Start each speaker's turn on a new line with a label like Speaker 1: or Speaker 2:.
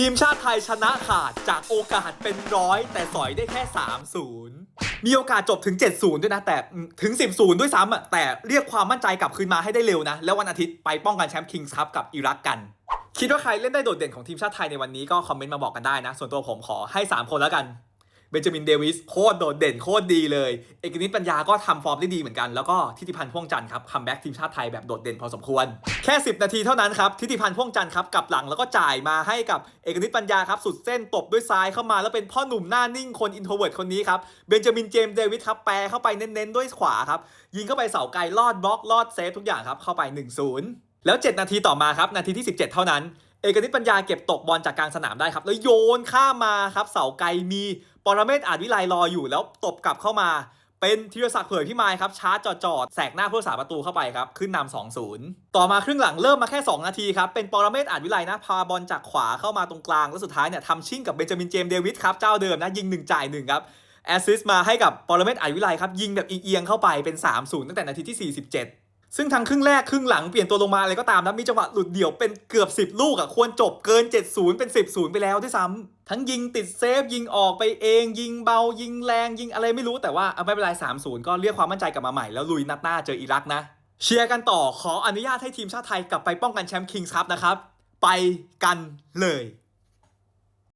Speaker 1: ทีมชาติไทยชนะขาดจากโอกาสเป็นร้อยแต่สอยได้แค่ 3-0 มีโอกาสจบถึง 7-0 ด้วยนะ แต่ถึง 10-0 ด้วยซ้ำอะแต่เรียกความมั่นใจกลับคืนมาให้ได้เร็วนะ แล้ววันอาทิตย์ไปป้องกันแชมป์คิงส์คัพกับอิรักกัน คิดว่าใครเล่นได้โดดเด่นของทีมชาติไทยในวันนี้ก็คอมเมนต์มาบอกกันได้นะ ส่วนตัวผมขอให้ 3 คนแล้วกัน เบนจามินเดวิสโคตรโดดเด่นโคตรดีเลย เอกนิตปัญญาก็ทำฟอร์มได้ดีเหมือนกัน แล้วก็ทิติพันธ์พ่วงจันทร์ครับคัมแบ็กทีมชาติไทยแบบโดดเด่นพอสมควร แค่ 10 นาทีเท่านั้นครับทิติพันธ์พ่วงจันทร์ครับกลับหลังแล้วก็จ่ายมาให้กับเอกนิตปัญญาครับสุดเส้นตบด้วยซ้ายเข้ามาแล้วเป็นพ่อหนุ่มหน้านิ่งคนอินโทรเวิร์ดคนนี้ครับเบนจามินเจมส์เดวิสครับแปรเข้าไปเน้นๆด้วยขวาครับยิงเข้าไปเสาไกลลอดบล็อกลอดเซฟทุกอย่างครับเข้าไป 1-0 แล้ว 7 นาทีต่อมาครับนาทีที่ 17 เท่านั้นเอกนิตปัญญาเก็บตกบอลจากกลางสนามได้ครับ แล้วโยนข้ามมาครับ เสาไกลมี ปรเมศอาจวิไลรออยู่แล้วตบกลับเข้ามา เป็นธีรศักดิ์เผยพิมายครับชาร์จจอดแสกหน้าผู้รักษาประตูเข้าไปครับขึ้นนำ2-0 ต่อมาครึ่งหลังเริ่มมาแค่ 2 นาทีครับเป็นปรเมศอาจวิไลนะพาบอลจากขวาเข้ามาตรงกลาง แล้วสุดท้ายเนี่ยทำชิ่งกับเบนจามินเจมส์เดวิดครับเจ้าเดิมนะยิง1จ่าย1ครับแอสซิสต์มาให้กับปรเมศอาจวิไลครับยิงแบบเอียงเข้าไปเป็น 3-0 ตั้งแต่นาทีที่ 47 ซึ่งทั้งครึ่งแรกครึ่งหลังเปลี่ยนตัวลงมาอะไรก็ตามนะมีจังหวะหลุดเดี่ยวเป็นเกือบ 10 ลูกอะควรจบเกิน 7-0 เป็น 10-0 ไปแล้วด้วยซ้ำทั้งยิงติดเซฟยิงออกไปเอง ยิงเบายิงแรงยิงอะไรไม่รู้แต่ว่าเอาไม่เป็นไร3-0 ก็เรียกความมั่นใจกลับมาใหม่แล้วลุยนัดหน้าเจออิรักนะ เชียร์กันต่อขออนุญาตให้ทีมชาติไทยกลับไปป้องกันแชมป์คิงส์คัพนะครับไปกันเลย